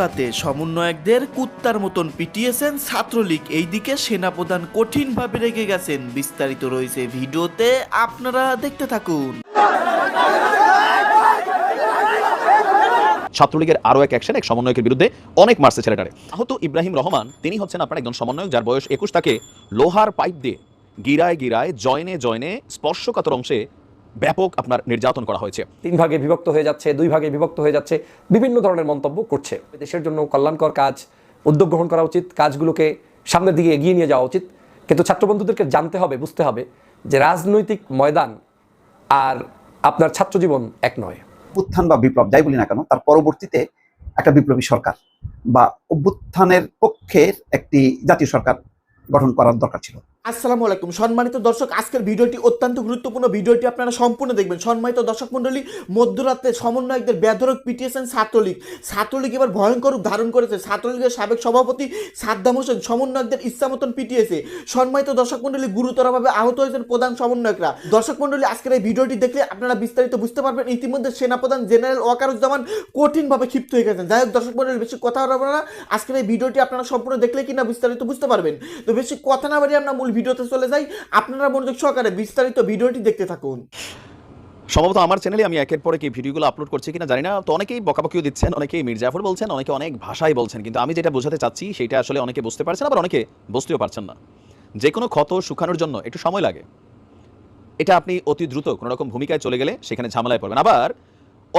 মধ্যরাতে সমন্বয়কদের কুত্তার মতন পিটিয়েছেন ছাত্রলীগ। এইদিকে সেনাপ্রধান কঠিনভাবে রেগে গেছেন। বিস্তারিত রয়েছে ভিডিওতে, আপনারা দেখতে থাকুন। ছাত্রলীগের আরও এক অ্যাকশন এক সমন্বয়কের বিরুদ্ধে অনেক মারছে ছেলেটারে। আহত ইব্রাহিম রহমান, তিনি হচ্ছেন আপনার একজন সমন্বয়ক যার বয়স একুশ, তাকে লোহার পাইপ দিয়ে গিরায় গিরায় জয়নে জয়নে স্পর্শকাতর অংশে ব্যাপক আপনার নির্যাতন করা হয়েছে। তিন ভাগে বিভক্ত হয়ে যাচ্ছে দুই ভাগে বিভক্ত হয়ে যাচ্ছে বিভিন্ন ধরনের মন্তব্য করছে। দেশের জন্য কল্যাণকর কাজ উদ্যোগ গ্রহণ করা উচিত কাজগুলোকে সামনের দিকে এগিয়ে নিয়ে যাওয়া উচিত। কিন্তু ছাত্রবন্ধুদেরকে জানতে হবে বুঝতে হবে যে রাজনৈতিক ময়দান আর আপনার ছাত্র জীবন এক নয়। অভ্যুত্থান বা বিপ্লব যাই বলি না কেন তার পরবর্তীতে একটা বিপ্লবী সরকার বা অভ্যুত্থানের পক্ষের একটি জাতীয় সরকার গঠন করার দরকার ছিল। আসসালামু আলাইকুম। সম্মানিত দর্শক, আজকের ভিডিওটি অত্যন্ত গুরুত্বপূর্ণ। ভিডিওটি আপনারা সম্পূর্ণ দেখবেন। সম্মানিত দর্শক মণ্ডলী, মধ্যরাতে সমন্বয়কদের বেধরক পিটিয়েছেন ছাত্রলীগ। ছাত্রলীগ এবার ভয়ঙ্কর রূপ ধারণ করেছে। ছাত্রলীগের সাবেক সভাপতি সাদ্দাম হোসেন সমন্বয়কদের ইচ্ছা মতন পিটিয়েছে। সম্মানিত দর্শক মণ্ডলী, গুরুতরভাবে আহত হয়েছেন প্রধান সমন্বয়করা। দর্শক মণ্ডলী, আজকের এই ভিডিওটি দেখলে আপনারা বিস্তারিত বুঝতে পারবেন। ইতিমধ্যে সেনাপ্রধান জেনারেল ওয়াকারুজ্জামান কঠিনভাবে ক্ষিপ্ত হয়ে গেছেন। যাই হোক, দর্শক মণ্ডলী, বেশি কথা হবে না। আজকের এই ভিডিওটি আপনারা সম্পূর্ণ দেখলে কিনা বিস্তারিত বুঝতে পারবেন। তো বেশি কথা না বাড়িয়ে আমরা মূল ভিডিওতে চলে যাই। আপনারা মনোযোগ সহকারে বিস্তারিত ভিডিওটি দেখতে থাকুন। সম্ভবত আমার চ্যানেলে আমি একের পরে কি ভিডিওগুলো আপলোড করছি কিনা জানি না। তো অনেকেই বকাবকিও দিচ্ছেন, অনেকেই মির্জাফর বলছেন, অনেকে অনেক ভাষায় বলছেন। কিন্তু আমি যেটা বোঝাতে চাচ্ছি, সেটা আসলে অনেকে বুঝতে পারছেন, আবার অনেকে বুঝতেও পারছেন না। যে কোনো ক্ষত শুকানোর জন্য একটু সময় লাগে। এটা আপনি অতি দ্রুত কোনো রকম ভূমিকায় চলে গেলে সেখানে ঝামেলায় পড়বেন। আবার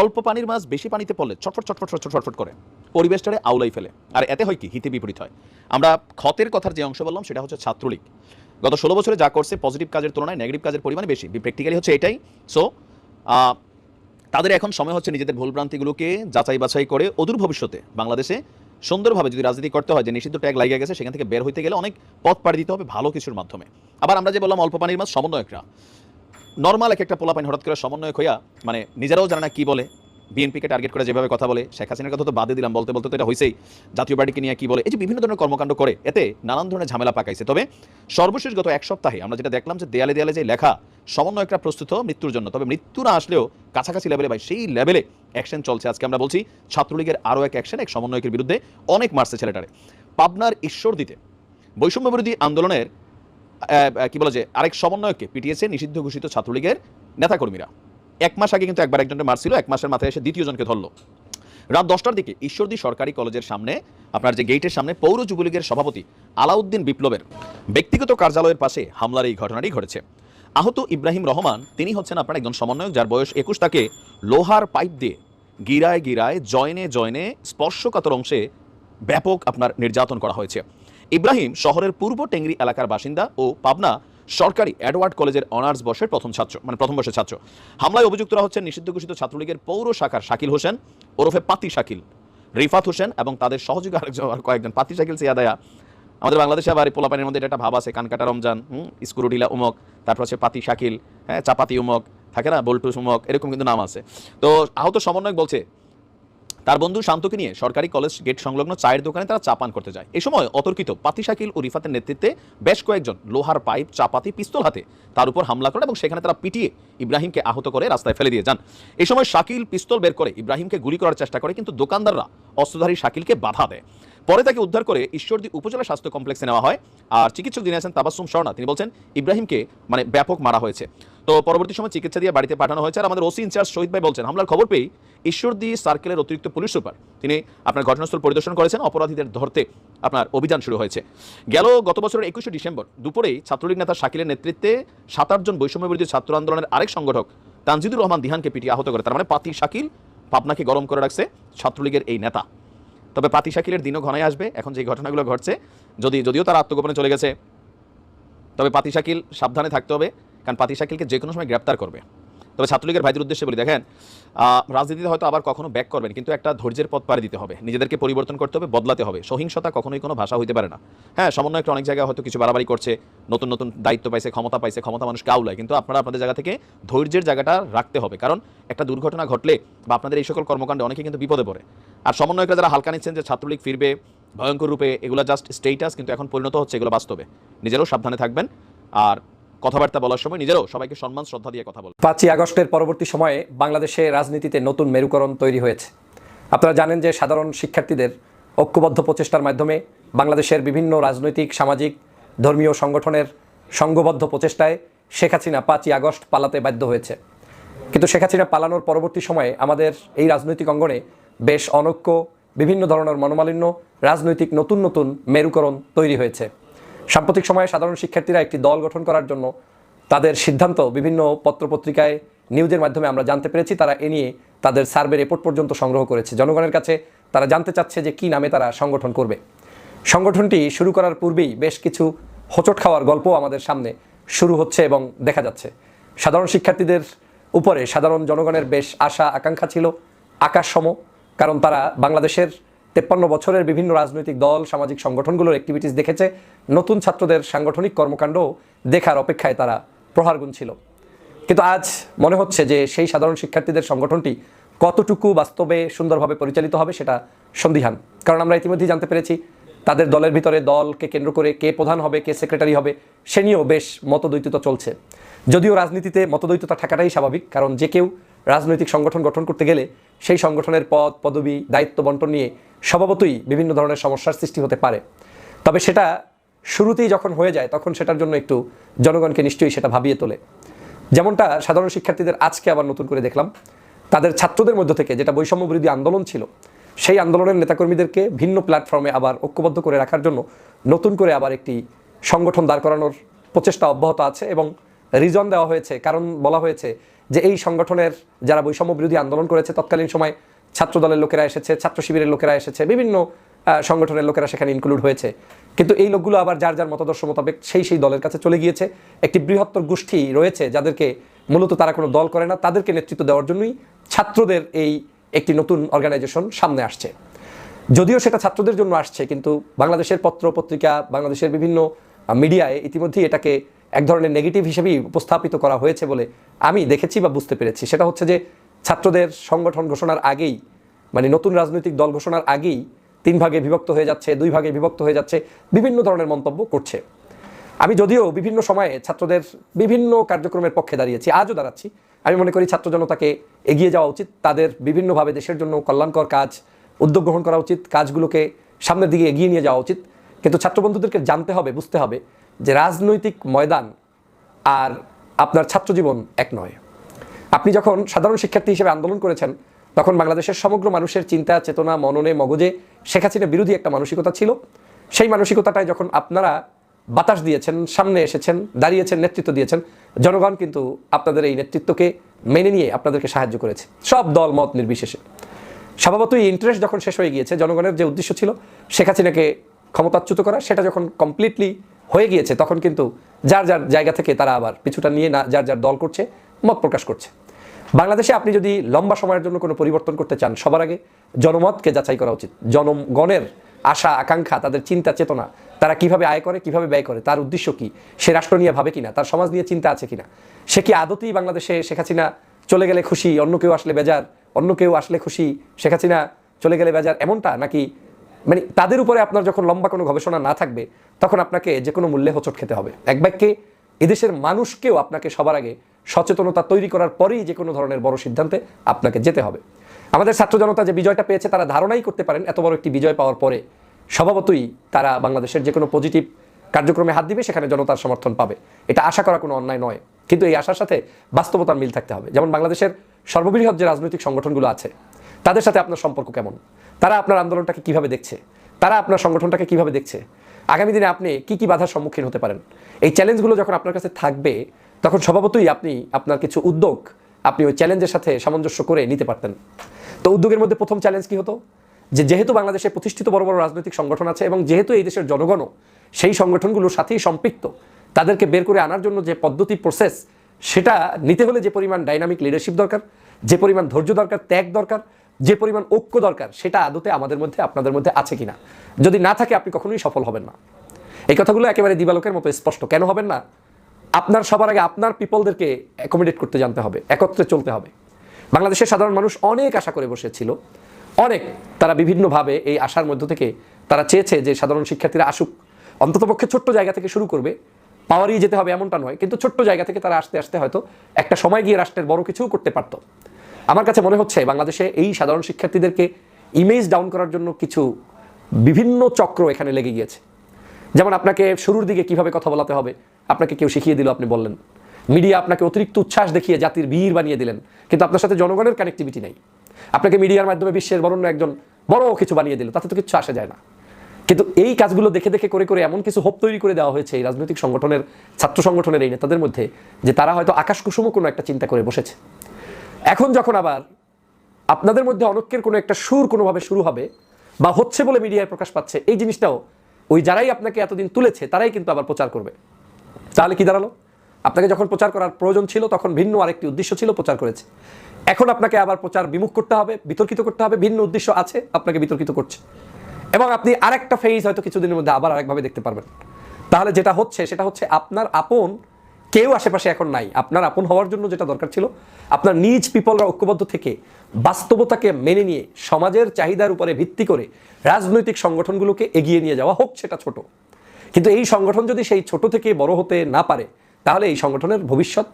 অল্প পানির মাছ বেশি পানিতে পড়লে ছটফট ছটফট ছটফট ছটফট করে পরিবেশটারে আউলাই ফেলে। আর এতে হয় কি? হিতে বিপরীত হয়। আমরা ক্ষতের কথার যে অংশ বললাম, সেটা হচ্ছে ছাত্রলীগ। গত ষোলো বছরে যা করছে পজিটিভ কাজের তুলনায় নেগেটিভ কাজের পরিমাণ বেশি। প্র্যাকটিক্যালি হচ্ছে এটাই। সো তাদের এখন সময় হচ্ছে নিজেদের ভুলভ্রান্তিগুলোকে যাচাই বাছাই করে অদূর ভবিষ্যতে বাংলাদেশে সুন্দরভাবে যদি রাজনীতি করতে হয়, যে নিষিদ্ধ ট্যাগ লাগিয়ে গেছে, সেখান থেকে বের হইতে গেলে অনেক পথ পাড়ি দিতে হবে ভালো কিছুর মাধ্যমে। আবার আমরা যে বললাম, অল্প পানির মাছ সমন্বয়করা। নর্মাল এক একটা পোলাপাইন হঠাৎ করে সমন্বয়ক হইয়া মানে নিজেরাও জানে না কি বলে। বিএনপিকে টার্গেট করে যেভাবে কথা বলে, শেখ হাসিনার কথা তো বাদে দিলাম, বলতে বলতে তো এটা হয়েছেই জাতীয় পার্টিকে নিয়ে কি বলে, এই যে বিভিন্ন ধরনের কর্মকাণ্ড করে, এতে নানান ধরনের ঝামেলা পাকাইছে। তবে সর্বশেষ গত এক সপ্তাহে আমরা যেটা দেখলাম যে দেয়ালে দেয়ালে যে লেখা, সমন্বয়করা প্রস্তুত মৃত্যুর জন্য, তবে মৃত্যু না আসলেও কাছাকাছি লেভেলে ভাই সেই লেভেলে অ্যাকশন চলছে আজকে। আমরা বলছি, ছাত্রলীগের আরও এক অ্যাকশন এক সমন্বয়কের বিরুদ্ধে অনেক মারছে ছেলেটারে। পাবনার ঈশ্বর দিতে বৈষম্য বিরোধী আন্দোলনের কি বলা যায় আরেক সমন্বয়ককে পিটিয়েছে নিষিদ্ধ ঘোষিত ছাত্রলীগের নেতাকর্মীরা। এক মাস আগে কিন্তু একবার একজনকে মারছিল, এক মাসের মাথায় এসে দ্বিতীয় জনকে ধরলো। রাত দশটার দিকে ঈশ্বরদী সরকারি কলেজের সামনে, আপনার যে গেটের সামনে, পৌর যুবলীগের সভাপতি আলাউদ্দিন বিপ্লবের ব্যক্তিগত কার্যালয়ের পাশে হামলার এই ঘটনাটি ঘটেছে। আহত ইব্রাহিম রহমান, তিনি হচ্ছেন আপনার একজন সমন্বয়ক, যার বয়স একুশ, তাকে লোহার পাইপ দিয়ে গিরায় গিরায়, জয়নে জয়নে স্পর্শকাতর অংশে ব্যাপক আপনার নির্যাতন করা হয়েছে। ইব্রাহিম শহরের পূর্ব টেংরি এলাকার বাসিন্দা ও পাবনা সরকারি অ্যাডওয়ার্ড কলেজের অনার্স বর্ষের প্রথম ছাত্র মানে প্রথম বর্ষের ছাত্র। হামলায় অভিযুক্তরা হচ্ছেন নিষিদ্ধ ঘোষিত ছাত্রলীগের পৌর শাখার শাকিল হোসেন, ওরফে পাতি শাকিল, রিফাত হোসেন এবং তাদের সহযোগী আরেকজন, আর কয়েকজন। পাতি শাকিল সিয়াদায়া আমাদের বাংলাদেশে আবার এই পোলাপানের মধ্যে এটা একটা ভাব আছে, কানকাটা রমজান, হুম, স্ক্রুডিলা উমক, তারপর হচ্ছে পাতি শাকিল হ্যাঁ চাপাতি উমক, থাকে না বল্টুস উমক, এরকম কিন্তু নাম আছে। তো আহত সমন্বয়ক বলছে তার বন্ধু শান্তকে নিয়ে সরকারি কলেজ গেট সংলগ্ন চায়ের দোকানে তারা চাপান করতে যায়। এই সময় অতর্কিত পাতি শাকিল ও রিফাতের নেতৃত্বে বেশ কয়েকজন লোহার পাইপ, চাপাতি, পিস্তল হাতে তার উপর হামলা করে এবং সেখানে তারা পিটিয়ে ইব্রাহিমকে আহত করে রাস্তায় ফেলে দিয়ে যান। এই সময় শাকিল পিস্তল বের করে ইব্রাহিমকে গুলি করার চেষ্টা করে কিন্তু দোকানদাররা অস্ত্রধারী শাকিলকে বাধা দেয়। পরে তাকে উদ্ধার করে ঈশ্বরদী উপজেলা স্বাস্থ্য কমপ্লেক্সে নেওয়া হয়। আর চিকিৎসক যিনি আছেন তাবাসুম স্বর্ণা তিনি বলছেন, ইব্রাহিমকে মানে ব্যাপক মারা হয়েছে। তো পরবর্তী সময় চিকিৎসা দিয়ে বাড়িতে পাঠানো হয়েছে আর আমাদের ওসি ইনচার্জ শহীদ ভাই বলছেন হামলার খবর পেয়ে ঈশ্বরদী সার্কেলের অতিরিক্ত পুলিশ সুপার, তিনি আপনার ঘটনাস্থল পরিদর্শন করেছেন, অপরাধীদের ধরতে আপনার অভিযান শুরু হয়েছে। গেল গত বছরের একুশে ডিসেম্বর দুপুরেই ছাত্রলীগ নেতা শাকিলের নেতৃত্বে সাত আটজন বৈষম্য বিরোধী ছাত্র আন্দোলনের আরেক সংগঠক তানজিদুর রহমান দিহানকে পিটিয়ে আহত করে, তার মানে পাতি শাকিল পাবনাকে গরম করে রাখছে ছাত্রলীগের এই নেতা। তবে পাতি শাকিলের দিনও ঘনায় আসবে, এখন যে ঘটনাগুলো ঘটছে, যদি, যদিও তারা আত্মগোপনে চলে গেছে, তবে পাতি শাকিল সাবধানে থাকতে হবে। কারণ পাতি শাকিলকে যে কোনো সময় গ্রেপ্তার করবে। তবে ছাত্রলীগের ভাইদের উদ্দেশ্যে বলি, দেখেন রাজনীতিতে হয়তো আবার কখনো ব্যাক করবেন, কিন্তু একটা ধৈর্যের পথ পাড়ি দিতে হবে। নিজেদেরকে পরিবর্তন করতে হবে, বদলাতে হবে। সহিংসতা কখনোই কোনো ভাষা হইতে পারে না। হ্যাঁ সমন্বয় একটা অনেক জায়গায় হয়তো কিছু বাড়াবাড়ি করছে, নতুন নতুন দায়িত্ব পাইছে, ক্ষমতা পাইছে, ক্ষমতা মানুষকে আউলায় কিন্তু আপনারা আপনাদের জায়গা থেকে ধৈর্যের জায়গাটা রাখতে হবে। কারণ একটা দুর্ঘটনা ঘটলে বা আপনাদের এই সকল কর্মকাণ্ডে অনেকে কিন্তু বিপদে পড়ে। আর সমন্বয়করা যারা হালকা নিচ্ছেন যে ছাত্রলীগ ফিরবে, ভয়ঙ্কর রূপে, এগুলো জাস্ট স্টেটাস কিন্তু এখন পরিণত হচ্ছে, এগুলো বাস্তবে। নিজেরাও সাবধানে থাকবেন। আর কথাবার্তা বলার সময় নিজেরাও সবাইকে সম্মান, শ্রদ্ধা দিয়ে কথা বলে পাঁচই আগস্টের পরবর্তী সময়ে বাংলাদেশে রাজনীতিতে নতুন মেরুকরণ তৈরি হয়েছে। আপনারা জানেন যে সাধারণ শিক্ষার্থীদের ঐক্যবদ্ধ প্রচেষ্টার মাধ্যমে বাংলাদেশের বিভিন্ন রাজনৈতিক, সামাজিক, ধর্মীয় সংগঠনের সংঘবদ্ধ প্রচেষ্টায় শেখ হাসিনা পাঁচই আগস্ট পালাতে বাধ্য হয়েছে। কিন্তু শেখ হাসিনা পালানোর পরবর্তী সময়ে আমাদের এই রাজনৈতিক অঙ্গনে বেশ অনৈক্য, বিভিন্ন ধরনের মনোমালিন্য, রাজনৈতিক নতুন নতুন মেরুকরণ তৈরি হয়েছে। সাম্প্রতিক সময়ে সাধারণ শিক্ষার্থীরা একটি দল গঠন করার জন্য তাদের সিদ্ধান্ত বিভিন্ন পত্রপত্রিকায় নিউজের মাধ্যমে আমরা জানতে পেরেছি, তারা এ নিয়ে তাদের সার্ভে রিপোর্ট পর্যন্ত সংগ্রহ করেছে। জনগণের কাছে তারা জানতে চাচ্ছে যে কী নামে তারা সংগঠন করবে। সংগঠনটি শুরু করার পূর্বেই বেশ কিছু হোঁচট খাওয়ার গল্প আমাদের সামনে শুরু হচ্ছে এবং দেখা যাচ্ছে। সাধারণ শিক্ষার্থীদের উপরে সাধারণ জনগণের বেশ আশা আকাঙ্ক্ষা ছিল, আকাশসম, কারণ তারা বাংলাদেশের তেপ্পান্ন বছরের বিভিন্ন রাজনৈতিক দল, সামাজিক সংগঠনগুলোর অ্যাক্টিভিটিস দেখেছে। নতুন ছাত্রদের সাংগঠনিক কর্মকাণ্ড দেখার অপেক্ষায় তারা প্রহার গুনছিল। কিন্তু আজ মনে হচ্ছে যে সেই সাধারণ শিক্ষার্থীদের সংগঠনটি কতটুকু বাস্তবে সুন্দরভাবে পরিচালিত হবে সেটা সন্দিহান। কারণ আমরা ইতিমধ্যেই জানতে পেরেছি, তাদের দলের ভিতরে দলকে কেন্দ্র করে কে প্রধান হবে, কে সেক্রেটারি হবে, সে নিয়েও বেশ মতদ্বৈততা চলছে। যদিও রাজনীতিতে মতদ্বৈততা থাকাটাই স্বাভাবিক, কারণ যে কেউ রাজনৈতিক সংগঠন গঠন করতে গেলে সেই সংগঠনের পদ, পদবি, দায়িত্ব বন্টন নিয়ে স্বভাবতই বিভিন্ন ধরনের সমস্যার সৃষ্টি হতে পারে। তবে সেটা শুরুতেই যখন হয়ে যায়, তখন সেটার জন্য একটু জনগণকে নিশ্চয়ই সেটা ভাবিয়ে তোলে। যেমনটা সাধারণ শিক্ষার্থীদের আজকে আবার নতুন করে দেখলাম। তাদের ছাত্রদের মধ্য থেকে যেটা বৈষম্য বিরোধী আন্দোলন ছিল, সেই আন্দোলনের নেতাকর্মীদেরকে ভিন্ন প্ল্যাটফর্মে আবার ঐক্যবদ্ধ করে রাখার জন্য নতুন করে আবার একটি সংগঠন দাঁড় করানোর প্রচেষ্টা অব্যাহত আছে এবং রিজন দেওয়া হয়েছে। কারণ বলা হয়েছে যে এই সংগঠনের যারা বৈষম্য বিরোধী আন্দোলন করেছে, তৎকালীন সময় ছাত্র দলের লোকেরা এসেছে, ছাত্র শিবিরের লোকেরা এসেছে, বিভিন্ন সংগঠনের লোকেরা সেখানে ইনক্লুড হয়েছে। কিন্তু এই লোকগুলো আবার যার যার মতাদর্শ মোতাবেক সেই সেই দলের কাছে চলে গিয়েছে। একটি বৃহত্তর গোষ্ঠী রয়েছে যাদেরকে মূলত তারা কোনো দল করে না, তাদেরকে নেতৃত্ব দেওয়ার জন্যই ছাত্রদের এই একটি নতুন অর্গানাইজেশন সামনে আসছে। যদিও সেটা ছাত্রদের জন্য আসছে, কিন্তু বাংলাদেশের পত্র, পত্রিকা, বাংলাদেশের বিভিন্ন মিডিয়ায় ইতিমধ্যেই এটাকে এক ধরনের নেগেটিভ হিসেবেই উপস্থাপিত করা হয়েছে বলে আমি দেখেছি বা বুঝতে পেরেছি। সেটা হচ্ছে যে ছাত্রদের সংগঠন ঘোষণার আগেই মানে নতুন রাজনৈতিক দল ঘোষণার আগেই তিন ভাগে বিভক্ত হয়ে যাচ্ছে, দুই ভাগে বিভক্ত হয়ে যাচ্ছে, বিভিন্ন ধরনের মন্তব্য করছে। আমি যদিও বিভিন্ন সময়ে ছাত্রদের বিভিন্ন কার্যক্রমের পক্ষে দাঁড়িয়েছি, আজও দাঁড়াচ্ছি। আমি মনে করি ছাত্র জনতাকে এগিয়ে যাওয়া উচিত, তাদের বিভিন্নভাবে দেশের জন্য কল্যাণকর কাজ, উদ্যোগ গ্রহণ করা উচিত, কাজগুলোকে সামনের দিকে এগিয়ে নিয়ে যাওয়া উচিত। কিন্তু ছাত্রবন্ধুদেরকে জানতে হবে, বুঝতে হবে যে রাজনৈতিক ময়দান আর আপনার ছাত্রজীবন এক নয়। আপনি যখন সাধারণ শিক্ষার্থী হিসেবে আন্দোলন করেছেন, তখন বাংলাদেশের সমগ্র মানুষের চিন্তা, চেতনা, মননে, মগজে শেখ হাসিনা বিরোধী একটা মানসিকতা ছিল। সেই মানসিকতাটায় যখন আপনারা বাতাস দিয়েছেন, সামনে এসেছেন, দাঁড়িয়েছেন, নেতৃত্ব দিয়েছেন, জনগণ কিন্তু আপনাদের এই নেতৃত্বকে মেনে নিয়ে আপনাদেরকে সাহায্য করেছে। সব দল, মত নির্বিশেষে। স্বভাবতই ইন্টারেস্ট যখন শেষ হয়ে গিয়েছে, জনগণের যে উদ্দেশ্য ছিল, শেখ হাসিনাকে ক্ষমতাচ্যুত করা, সেটা যখন কমপ্লিটলি হয়ে গিয়েছে, তখন কিন্তু যার যার জায়গা থেকে তারা আবার পিছুটা নিয়ে না, যার যার দল করছে, মত প্রকাশ করছে। বাংলাদেশে আপনি যদি লম্বা সময়ের জন্য কোনো পরিবর্তন করতে চান, সবার আগে জনমতকে যাচাই করা উচিত। জনগণের আশা, আকাঙ্ক্ষা, তাদের চিন্তা, চেতনা, তারা কীভাবে আয় করে, কীভাবে ব্যয় করে, তার উদ্দেশ্য কি? সে রাষ্ট্র নিয়ে ভাবে কিনা? তার সমাজ নিয়ে চিন্তা আছে কিনা? সে কি আদতেই বাংলাদেশে শেখ হাসিনা চলে গেলে খুশি, অন্য কেউ আসলে বেজার, অন্য কেউ আসলে খুশি, শেখ হাসিনা চলে গেলে বেজার, এমনটা? নাকি মানে তাদের উপরে আপনার যখন লম্বা কোনো গবেষণা না থাকবে তখন আপনাকে যে কোনো মূল্যে হোঁচট খেতে হবে। এক বাক্যে, এদেশের মানুষকেও আপনাকে সবার আগে সচেতনতা তৈরি করার পরেই যে কোনো ধরনের বড় সিদ্ধান্তে আপনাকে যেতে হবে। আমাদের ছাত্র জনতা যে বিজয়টা পেয়েছে, তারা ধারণাই করতে পারেন এত বড় একটি বিজয় পাওয়ার পরে। স্বভাবতই তারা বাংলাদেশের যে কোনো পজিটিভ কার্যক্রমে হাত দিবে, সেখানে জনতার সমর্থন পাবে। এটা আশা করা কোনো অন্যায় নয়। কিন্তু এই আশার সাথে বাস্তবতার মিল থাকতে হবে। যেমন বাংলাদেশের সর্ববৃহৎ যে রাজনৈতিক সংগঠনগুলো আছে, তাদের সাথে আপনার সম্পর্ক কেমন? তারা আপনার আন্দোলনটাকে কীভাবে দেখছে? তারা আপনার সংগঠনটাকে কীভাবে দেখছে? আগামী দিনে আপনি কি কি বাধার সম্মুখীন হতে পারেন? এই চ্যালেঞ্জগুলো যখন আপনার কাছে থাকবে, তখন স্বভাবতই আপনি আপনার কিছু উদ্যোগ আপনি ওই চ্যালেঞ্জের সাথে সামঞ্জস্য করে নিতে পারতেন। তো উদ্যোগের মধ্যে প্রথম চ্যালেঞ্জ কি হতো? যে যেহেতু বাংলাদেশে প্রতিষ্ঠিত বড় বড় রাজনৈতিক সংগঠন আছে এবং যেহেতু এই দেশের জনগণও সেই সংগঠনগুলোর সাথেই সম্পৃক্ত, তাদেরকে বের করে আনার জন্য যে পদ্ধতি প্রসেস সেটা নিতে হলে যে পরিমাণ ডাইনামিক লিডারশিপ দরকার, যে পরিমাণ ধৈর্য দরকার, ত্যাগ দরকার যে পরিমাণ ঐক্য দরকার, সেটা আদতে আমাদের মধ্যে, আপনাদের মধ্যে আছে কিনা? যদি না থাকে, আপনি কখনোই সফল হবেন না। এই কথাগুলো একেবারে দিবালোকের মতো স্পষ্ট। কেন হবেন না? আপনার সবার আগে আপনার পিপলদেরকে অ্যাকোমোডেট করতে জানতে হবে, একত্রে চলতে হবে। বাংলাদেশের সাধারণ মানুষ অনেক আশা করে বসেছিল। অনেক। তারা বিভিন্নভাবে এই আশার মধ্য থেকে তারা চেয়েছে যে সাধারণ শিক্ষার্থীরা আসুক। অন্ততপক্ষে ছোট্ট জায়গা থেকে শুরু করবে। পাওয়ারই যেতে হবে এমনটা নয়, কিন্তু ছোট্ট জায়গা থেকে তারা আসতে আসতে হয়তো একটা সময় গিয়ে রাষ্ট্রের বড় কিছুও করতে পারতো। আমার কাছে মনে হচ্ছে বাংলাদেশে এই সাধারণ শিক্ষার্থীদেরকে ইমেজ ডাউন করার জন্য কিছু বিভিন্ন চক্র এখানে লেগে গিয়েছে। যেমন আপনাকে শুরুর দিকে কীভাবে কথা বলাতে হবে, আপনাকে কেউ শিখিয়ে দিল, আপনি বললেন। মিডিয়া আপনাকে অতিরিক্ত উচ্ছ্বাস দেখিয়ে জাতির বীর বানিয়ে দিলেন, কিন্তু আপনার সাথে জনগণের কানেক্টিভিটি নেই। আপনাকে মিডিয়ার মাধ্যমে বিশ্বের বরণ্য একজন বড় কিছু বানিয়ে দিল, তাতে তো কিছু আসে যায় না। কিন্তু এই কাজগুলো দেখে দেখে করে করে এমন কিছু হোপ তৈরি করে দেওয়া হয়েছে এই রাজনৈতিক সংগঠনের, ছাত্র সংগঠনের এই নেতাদের মধ্যে, যে তারা হয়তো আকাশ কুসুম কোনো একটা চিন্তা করে বসেছে। এখন যখন আবার আপনাদের মধ্যে অনৈক্যের কোনো একটা সুর কোনোভাবে শুরু হবে, বা হচ্ছে বলে মিডিয়ায় প্রকাশ পাচ্ছে, এই জিনিসটাও ওই যারাই আপনাকে এতদিন তুলেছে, তারাই কিন্তু আবার প্রচার করবে। তাহলে কি দাঁড়াল? আপনাকে যখন প্রচার করার প্রয়োজন ছিল, তখন ভিন্ন আরেকটি উদ্দেশ্য ছিল, প্রচার করেছে। এখন আপনাকে আবার প্রচার বিমুখ করতে হবে, বিতর্কিত করতে হবে, ভিন্ন উদ্দেশ্য আছে, আপনাকে বিতর্কিত করছে। এবং আপনি আরেকটা ফেজ হয়তো কিছুদিনের মধ্যে আবার আরেকভাবে দেখতে পারবেন। তাহলে যেটা হচ্ছে, সেটা হচ্ছে আপনার আপন কেউ আশেপাশে এখন নাই। আপনার আপন হওয়ার জন্য যেটা দরকার ছিল, আপনার নিজ পিপলরা ঐক্যবদ্ধ থেকে বাস্তবতাকে মেনে নিয়ে সমাজের চাহিদার উপরে ভিত্তি করে রাজনৈতিক সংগঠনগুলোকে এগিয়ে নিয়ে যাওয়া হোক, সেটা ছোট। কিন্তু এই সংগঠন যদি সেই ছোট থেকে বড় হতে না পারে, তাহলে এই সংগঠনের ভবিষ্যৎ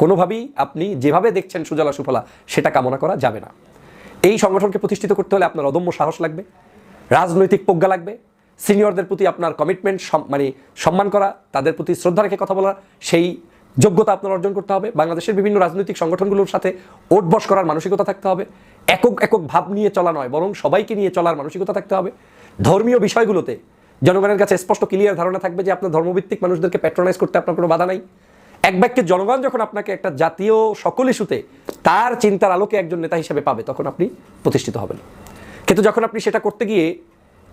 কোনোভাবেই আপনি যেভাবে দেখছেন সুজলা সুফলা, সেটা কামনা করা যাবে না। এই সংগঠনকে প্রতিষ্ঠিত করতে হলে আপনার অদম্য সাহস লাগবে, রাজনৈতিক প্রজ্ঞা লাগবে সিনিয়রদের প্রতি আপনার কমিটমেন্ট মানে সম্মান করা, তাদের প্রতি শ্রদ্ধা রেখে কথা বলা, সেই যোগ্যতা আপনার অর্জন করতে হবে। বাংলাদেশের বিভিন্ন রাজনৈতিক সংগঠনগুলোর সাথে ওটবস করার মানসিকতা থাকতে হবে। একক একক ভাব নিয়ে চলা নয়, বরং সবাইকে নিয়ে চলার মানসিকতা থাকতে হবে। ধর্মীয় বিষয়গুলোতে জনগণের কাছে স্পষ্ট ক্লিয়ার ধারণা থাকবে যে আপনার ধর্মভিত্তিক মানুষদেরকে প্যাট্রোনাইজ করতে আপনার কোনো বাধা নাই। এক বাক্যে জনগণ যখন আপনাকে একটা জাতীয় সকল ইস্যুতে তার চিন্তার আলোকে একজন নেতা হিসেবে পাবে, তখন আপনি প্রতিষ্ঠিত হবেন। কিন্তু যখন আপনি সেটা করতে গিয়ে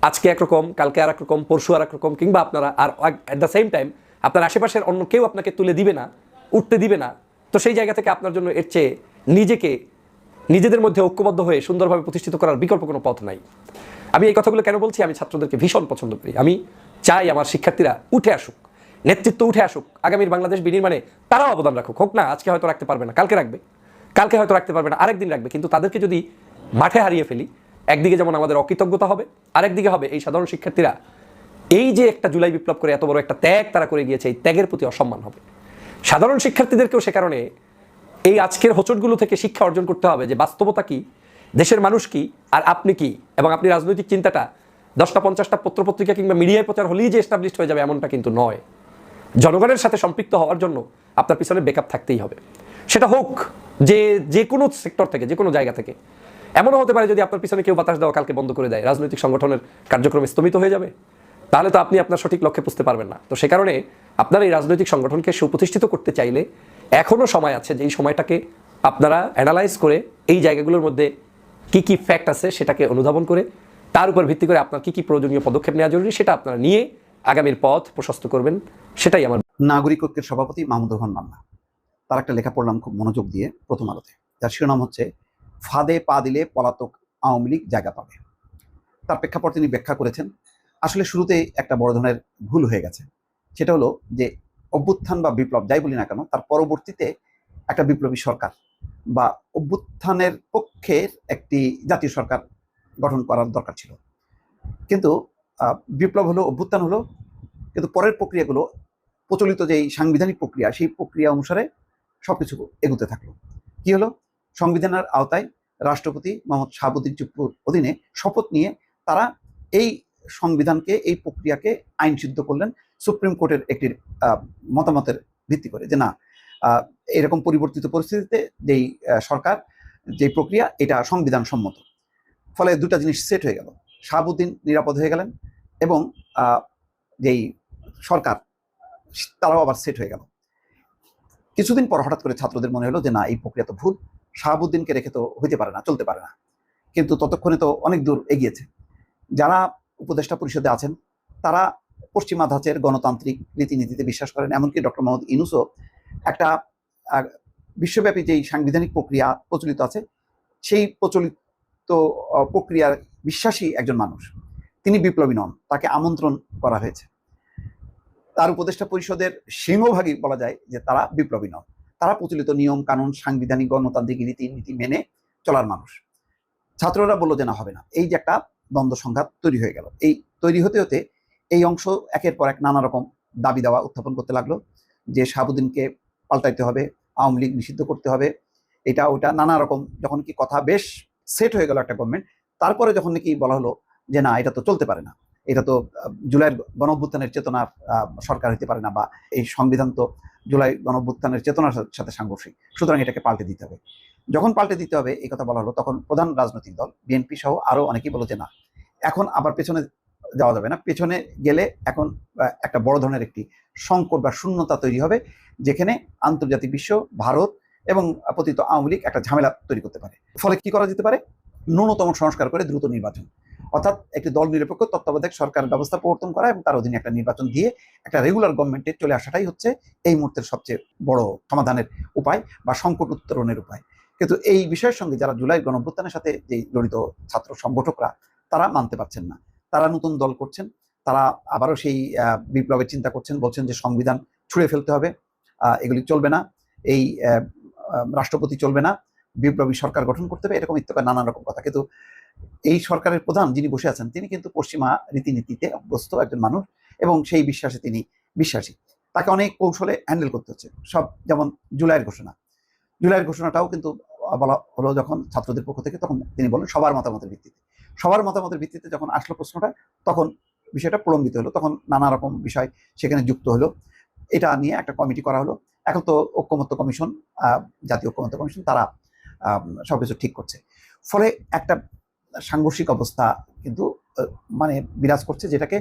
আজকে একরকম কালকে আর একরকম পরশু আর একরকম কিংবা আপনারা আর অ্যাট দ্য সেম টাইম আপনার আশেপাশের অন্য কেউ আপনাকে তুলে দিবে না, উঠতে দিবে না। তো সেই জায়গা থেকে আপনার জন্য এর চেয়ে নিজেকে, নিজেদের মধ্যে ঐক্যবদ্ধ হয়ে সুন্দরভাবে প্রতিষ্ঠিত করার বিকল্প কোনো পথ নাই। আমি এই কথাগুলো কেন বলছি? আমি ছাত্রদেরকে ভীষণ পছন্দ করি। আমি চাই আমার শিক্ষার্থীরা উঠে আসুক, নেতৃত্ব উঠে আসুক, আগামীর বাংলাদেশ বিনির্মাণে তারাও অবদান রাখুক। হোক না, আজকে হয়তো রাখতে পারবে না, কালকে রাখবে। কালকে হয়তো রাখতে পারবে না, আরেকদিন রাখবে। কিন্তু তাদেরকে যদি মাঠে হারিয়ে ফেলি একদিকে যেমন আমাদের অকৃতজ্ঞতা হবে, আরেকদিকে হবে এই সাধারণ শিক্ষার্থীরা। এই যে একটা জুলাই বিপ্লব করে এত বড় একটা ত্যাগ তারা করে গিয়েছে, এই ত্যাগের প্রতি অসম্মান হবে। সাধারণ শিক্ষার্থীদেরকেও সে কারণে এই আজকের হোঁচটগুলো থেকে শিক্ষা অর্জন করতে হবে যে বাস্তবতা কি, দেশের মানুষ কি, আর আপনি কি, এবং আপনি রাজনৈতিক চিন্তাটা দশটা পঞ্চাশটা পত্রপত্রিকা কিংবা মিডিয়ায় প্রচার হলেই যে এস্টাবলিশড হয়ে যাবে এমনটা কিন্তু নয়। জনগণের সাথে সম্পৃক্ত হওয়ার জন্য আপনার পিছনে ব্যাকআপ থাকতেই হবে। সেটা হোক যে যে কোনো সেক্টর থেকে, যে কোনো জায়গা থেকে। এমনও হতে পারে যদি আপনার পিছনে কেউ বাতাস দেওয়া কালকে বন্ধ করে দেয়, রাজনৈতিক সংগঠনের কার্যক্রম স্তমিত হয়ে যাবে, তাহলে তো আপনি আপনার সঠিক লক্ষ্যে পুষতে পারবেন না। তো সে কারণে আপনার এই রাজনৈতিক সংগঠনকে সুপ্রতিষ্ঠিত করতে চাইলে এখনও সময় আছে যে এই সময়টাকে আপনারা অ্যানালাইজ করে এই জায়গাগুলোর মধ্যে কি কি ফ্যাক্ট আছে সেটাকে অনুধাবন করে, তার উপর ভিত্তি করে আপনার কি কি প্রয়োজনীয় পদক্ষেপ নেওয়া জরুরি সেটা আপনারা নিয়ে আগামীর পথ প্রশস্ত করবেন, সেটাই আমার নাগরিক ঐক্যের সভাপতি মাহমুদ রহমান মান্না। তার একটা লেখা পড়লাম খুব মনোযোগ দিয়ে প্রথম আলোতে। যার শিরোনাম হচ্ছে ফাঁদে পা দিলে পলাতক আওয়ামী লীগ জায়গা পাবে। তার প্রেক্ষাপট তিনি ব্যাখ্যা করেছেন। আসলে শুরুতেই একটা বড় ধরনের ভুল হয়ে গেছে। সেটা হলো যে অভ্যুত্থান বা বিপ্লব, যাই বলি না কেন, তার পরবর্তীতে একটা বিপ্লবী সরকার বা অভ্যুত্থানের পক্ষের একটি জাতীয় সরকার গঠন করার দরকার ছিল। কিন্তু বিপ্লব হলো, অভ্যুত্থান হলো, কিন্তু পরের প্রক্রিয়াগুলো, প্রচলিত যেই সাংবিধানিক প্রক্রিয়া, সেই প্রক্রিয়া অনুসারে সবকিছু এগুতে থাকল। কি হলো? সংবিধানের আওতায় রাষ্ট্রপতি মোহাম্মদ শাহাবুদ্দিন চুপ্পুর অধীনে শপথ নিয়ে তারা এই সংবিধানকে, এই প্রক্রিয়াকে আইন সিদ্ধ করলেন। সুপ্রিম কোর্টের একটি মতামতের ভিত্তি করে যে না এরকম পরিবর্তিত পরিস্থিতিতে যেই সরকার যে প্রক্রিয়া, এটা সংবিধান সম্মত ফলে দুটা জিনিস সেট হয়ে গেল। শাহাবুদ্দিন নিরাপদ হয়ে গেলেন এবং যেই সরকার, তারাও আবার সেট হয়ে গেল। কিছুদিন পর হঠাৎ করে ছাত্রদের মনে হলো যে না, এই প্রক্রিয়া তো ভুল। শাহাবুদ্দিনকে রেখে তো হইতে পারে না, চলতে পারে না। কিন্তু ততক্ষণে তো অনেক দূর এগিয়েছে। যারা উপদেষ্টা পরিষদে আছেন, তারা পশ্চিমা ধাঁচের গণতান্ত্রিক রীতিনীতিতে বিশ্বাস করেন, এমনকি ডক্টর মোহাম্মদ ইনুসও একটা বিশ্বব্যাপী যেই সাংবিধানিক প্রক্রিয়া প্রচলিত আছে, সেই প্রচলিত প্রক্রিয়ার বিশ্বাসী একজন মানুষ। তিনি বিপ্লবী নন, তাকে আমন্ত্রণ করা হয়েছে। তার উপদেষ্টা পরিষদের সিংহভাগই বলা যায় যে তারা বিপ্লবী নন। তারা প্রচলিত নিয়ম, কানুন, সাংবিধানিক, গণতান্ত্রিক রীতিনীতি মেনে চলার মানুষ। ছাত্ররা বলল যে, না, হবে না। এই যে একটা দ্বন্দ্ব সংঘাত তৈরি হয়ে গেল। এই তৈরি হতে হতে এই অংশ একের পর এক নানা রকম দাবি দাওয়া উত্থাপন করতে লাগল যে, শাহাবুদ্দিনকে পাল্টাইতে হবে, আওয়ামী লীগ নিষিদ্ধ করতে হবে। এটা, ওটা নানা রকম যখন কি কথা বেশ সেট হয়ে গেল একটা গভর্নমেন্ট তারপরে যখন নাকি বলা হলো যে, না, এটা তো চলতে পারে না। এটা তো জুলাইয়ের গণঅভ্যুত্থানের চেতনা সরকার হতে পারে না বা এই সংবিধান তো জুলাই গণঅভ্যুত্থানের চেতনার সাথে সাংঘর্ষিক। সুতরাং এটাকে পাল্টে দিতে হবে। যখন পাল্টে দিতে হবে, এই কথা বলা হলো, তখন প্রধান রাজনৈতিক দল, বিএনপি সহ আরও অনেকেই বলো যে না, এখন আবার পেছনে যাওয়া যাবে না। পেছনে গেলে এখন একটা বড় ধরনের একটি সংকট বা শূন্যতা তৈরি হবে, যেখানে আন্তর্জাতিক বিশ্ব, ভারত এবং পতিত আওয়ামী লীগ একটা ঝামেলা তৈরি করতে পারে। ফলে কি করা যেতে পারে? ন্যূনতম সংস্কার করে দ্রুত নির্বাচন। অর্থাৎ একটি দল নিরপেক্ষ, তত্ত্বাবধায়ক সরকার ব্যবস্থা প্রবর্তন করা এবং তার অধীনে একটা নির্বাচন দিয়ে একটা রেগুলার গভর্নমেন্টে চলে আসাটাই হচ্ছে এই মুহূর্তের সবচেয়ে বড় সমাধানের উপায় বা সংকট উত্তরণের উপায়। কিন্তু এই বিষয়ের সঙ্গে যারা জুলাই গণঅভ্যুত্থানের সাথে যে জড়িত ছাত্র সংগঠকরা, তারা মানতে পারছেন না। তারা নতুন দল করছেন, তারা আবারও সেই বিপ্লবের চিন্তা করছেন, বলছেন যে সংবিধান ছুঁড়ে ফেলতে হবে এগুলি চলবে না, এই রাষ্ট্রপতি চলবে না, বিপ্লবী সরকার গঠন করতে হবে, এরকম ইত্যাদি নানান রকম কথা। কিন্তু এই সরকারের প্রধান যিনি বসে আছেন তিনি কিন্তু পশ্চিমা রীতিনীতিতে অভ্যস্ত একজন মানুষ এবং সেই বিশ্বাসে তিনি বিশ্বাসী। তাকে অনেক কৌশলে হ্যান্ডেল করতে হচ্ছে। সব যেমন জুলাইয়ের ঘোষণা। জুলাইয়ের ঘোষণাটাও কিন্তু বলা হলো যখন ছাত্রদের পক্ষ থেকে তখন তিনি বলেন সবার মতামতের ভিত্তিতে। সবার মতামতের ভিত্তিতে যখন আসলো প্রশ্নটা তখন বিষয়টা প্রলম্বিত হলো। তখন নানা রকম বিষয় সেখানে যুক্ত হলো। এটা নিয়ে একটা কমিটি করা হলো। এখন তো ঐক্যমত্য কমিশন জাতীয় ঐক্যমত্য কমিশন তারা আহ, সবকিছু ঠিক করছে। ফলে একটা সাংঘর্ষিক অবস্থা কিন্তু মানে বিরাজ করছে যেটাকে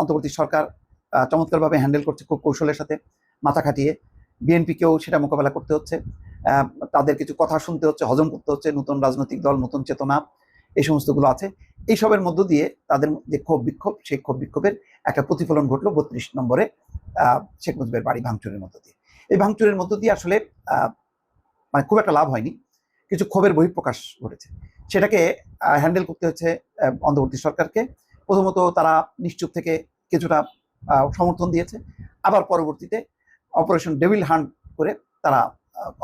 অন্তর্বর্তী সরকার চমৎকারভাবে হ্যান্ডেল করছে খুব কৌশলের সাথে মাথা খাটিয়ে। বিএনপিকেও সেটা মোকাবেলা করতে হচ্ছে। তাদের কিছু কথা শুনতে হচ্ছে, হজম করতে হচ্ছে, নতুন রাজনৈতিক দল, নতুন চেতনা, এই সমস্তগুলো আছে। এইসবের মধ্য দিয়ে তাদের যে ক্ষোভ বিক্ষোভ, সেই ক্ষোভ বিক্ষোভের একটা প্রতিফলন ঘটলো বত্রিশ নম্বরে শেখ মুজিবের বাড়ি ভাঙচুরের মধ্য দিয়ে। এই ভাঙচুরের মধ্য দিয়ে আসলে মানে খুব একটা লাভ হয়নি। কিছু ক্ষোভের বহিঃপ্রকাশ ঘটেছে। সেটাকে হ্যান্ডেল করতে হচ্ছে অন্তর্বর্তী সরকারকে। প্রথমত তারা নিশ্চুপ থেকে কিছুটা সমর্থন দিয়েছে। আবার পরবর্তীতে অপারেশন ডেভিল হান্ট করে তারা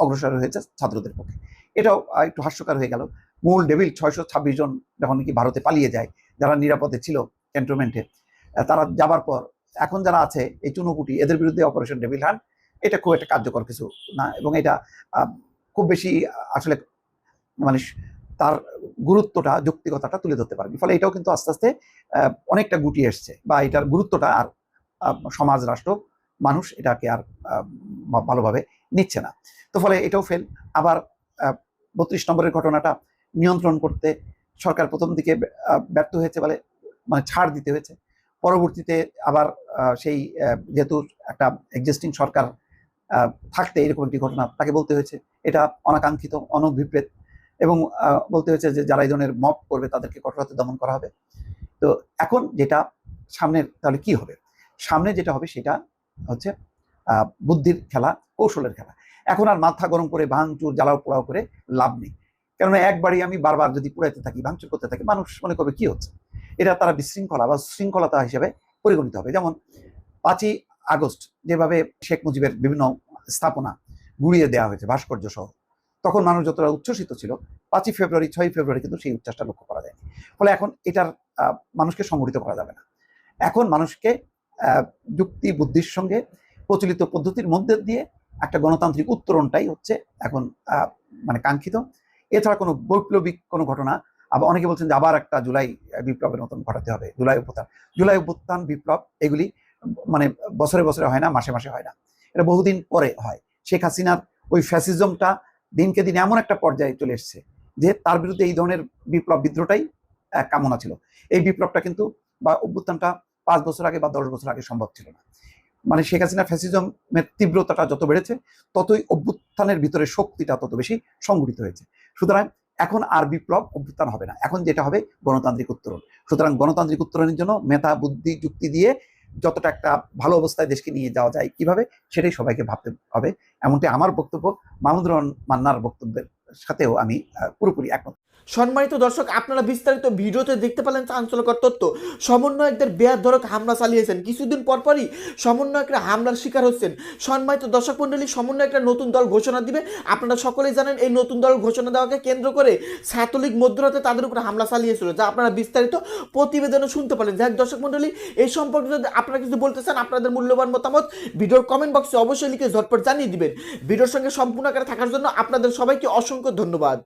অগ্রসর হয়েছে ছাত্রদের পক্ষে। এটাও একটু হাস্যকর হয়ে গেল। মূল ডেভিল ছয়শো ছাব্বিশ জন যখন নাকি ভারতে পালিয়ে যায়, যারা নিরাপদে ছিল ক্যান্টনমেন্টে তারা যাবার পর এখন যারা আছে, এই চুনোপুটি, এদের বিরুদ্ধে অপারেশন ডেভিল হান্ট এটা খুব একটা কার্যকর কিছু না। এবং এটা খুব বেশি আসলে মানে তার গুরুত্বটা, যৌক্তিকতাটা তুলে ধরতে পারেনি ফলে এটাও কিন্তু আস্তে আস্তে অনেকটা গুটিয়ে এসছে বা এটার গুরুত্বটা আর সমাজ, রাষ্ট্র, মানুষ এটাকে আর ভালোভাবে নিচ্ছে না। তো ফলে এটাও ফেল আবার বত্রিশ নম্বরের ঘটনাটা নিয়ন্ত্রণ করতে সরকার প্রথম দিকে ব্যর্থ হয়েছে বলে মানে ছাড় দিতে হয়েছে। পরবর্তীতে আবার সেই যেহেতু একটা এক্সিস্টিং সরকার থাকতে এরকম একটি ঘটনা তাকে বলতে হয়েছে। এটা অনাকাঙ্ক্ষিত, অনভিপ্রেত এবং বলতে হয়েছে যে যারা এই ধরনের মপ করবে তাদেরকে কঠোরতা দমন করা হবে। তো এখন যেটা সামনের, তাহলে কি হবে? সামনে যেটা হবে সেটা হচ্ছে বুদ্ধির খেলা, কৌশলের খেলা। এখন আর মাথা গরম করে, ভাঙচুর, জ্বালাও পোড়াও করে লাভ নেই। কেননা একবারই আমি বারবার যদি পুড়াইতে থাকি, ভাঙচুর করতে থাকি, মানুষ মনে করবে কি হচ্ছে? এটা তারা বিশৃঙ্খলা বা শৃঙ্খলতা হিসেবে পরিগণিত হবে। যেমন পাঁচই আগস্ট যেভাবে শেখ মুজিবের বিভিন্ন স্থাপনা গুড়িয়ে দেওয়া হয়েছে, ভাস্কর্য সহ। তখন মানুষ যতটা উচ্ছ্বসিত ছিল, পাঁচই ফেব্রুয়ারি, ছয়ই ফেব্রুয়ারি কিন্তু সেই উচ্ছ্বাসটা লক্ষ্য করা যায়নি। ফলে এখন এটার মানুষকে সংগঠিত করা যাবে না। এখন মানুষকে যুক্তি, বুদ্ধির সঙ্গে প্রচলিত পদ্ধতির মধ্যে দিয়ে একটা গণতান্ত্রিক উত্তরণটাই হচ্ছে এখন মানে কাঙ্ক্ষিত। এছাড়া কোনো বৈপ্লবিক কোনো ঘটনা, আবার অনেকে বলছেন যে আবার একটা জুলাই বিপ্লবের মতন ঘটাতে হবে, জুলাই অভ্যুত্থান। জুলাই অভ্যুত্থান, বিপ্লব, এগুলি মানে বছরে বছরে হয় না, মাসে মাসে হয় না। এটা বহুদিন পরে হয়। শেখ হাসিনার ওই ফ্যাসিজমটা দিনকে দিন এমন একটা পর্যায়ে চলে এসছে যে তার বিরুদ্ধে এই ধরনের বিপ্লব বিদ্রোহটাই কামনা ছিল। এই বিপ্লবটা কিন্তু বা অভ্যুত্থানটা পাঁচ বছর আগে বা দশ বছর আগে সম্ভব ছিল না। মানে শেখ হাসিনা ফ্যাসিজমের তীব্রতাটা যত বেড়েছে, ততই অভ্যুত্থানের ভিতরে শক্তিটা তত বেশি সংগঠিত হয়েছে। সুতরাং এখন আর বিপ্লব, অভ্যুত্থান হবে না। এখন যেটা হবে গণতান্ত্রিক উত্তরণ। সুতরাং গণতান্ত্রিক উত্তরণের জন্য মেধা, বুদ্ধি, যুক্তি দিয়ে যতটা একটা ভালো অবস্থায় দেশকে নিয়ে যাওয়া যায় কীভাবে, সেটাই সবাইকে ভাবতে হবে। এমনটি আমার বক্তব্য মাহমুদুর রহমান মান্নার বক্তব্যের সাথেও আমি পুরোপুরি একমত। সম্মানিত দর্শক, আপনারা বিস্তারিত ভিডিওতে দেখতে পেলেন চাঞ্চল্যকর তথ্য। সমন্বয়কদের বেয়ার ধরক হামলা চালিয়েছেন। কিছুদিন পরপরই সমন্বয়করা হামলার শিকার হচ্ছেন। সম্মানিত দর্শক মণ্ডলী, সমন্বয়করা নতুন দল ঘোষণা দিবে। আপনারা সকলেই জানেন, এই নতুন দল ঘোষণা দেওয়াকে কেন্দ্র করে ছাত্রলীগ মধ্যরাতে তাদের উপরে হামলা চালিয়েছিল, যা আপনারা বিস্তারিত প্রতিবেদনে শুনতে পারেন। যাই দর্শক মণ্ডলী, এই সম্পর্কে যদি আপনারা কিছু বলতে চান, আপনাদের মূল্যবান মতামত ভিডিওর কমেন্ট বক্সে অবশ্যই লিখে ঝটপট জানিয়ে দিবেন। ভিডিওর সঙ্গে সম্পূর্ণ আকারে থাকার জন্য আপনাদের সবাইকে অসংখ্য ধন্যবাদ।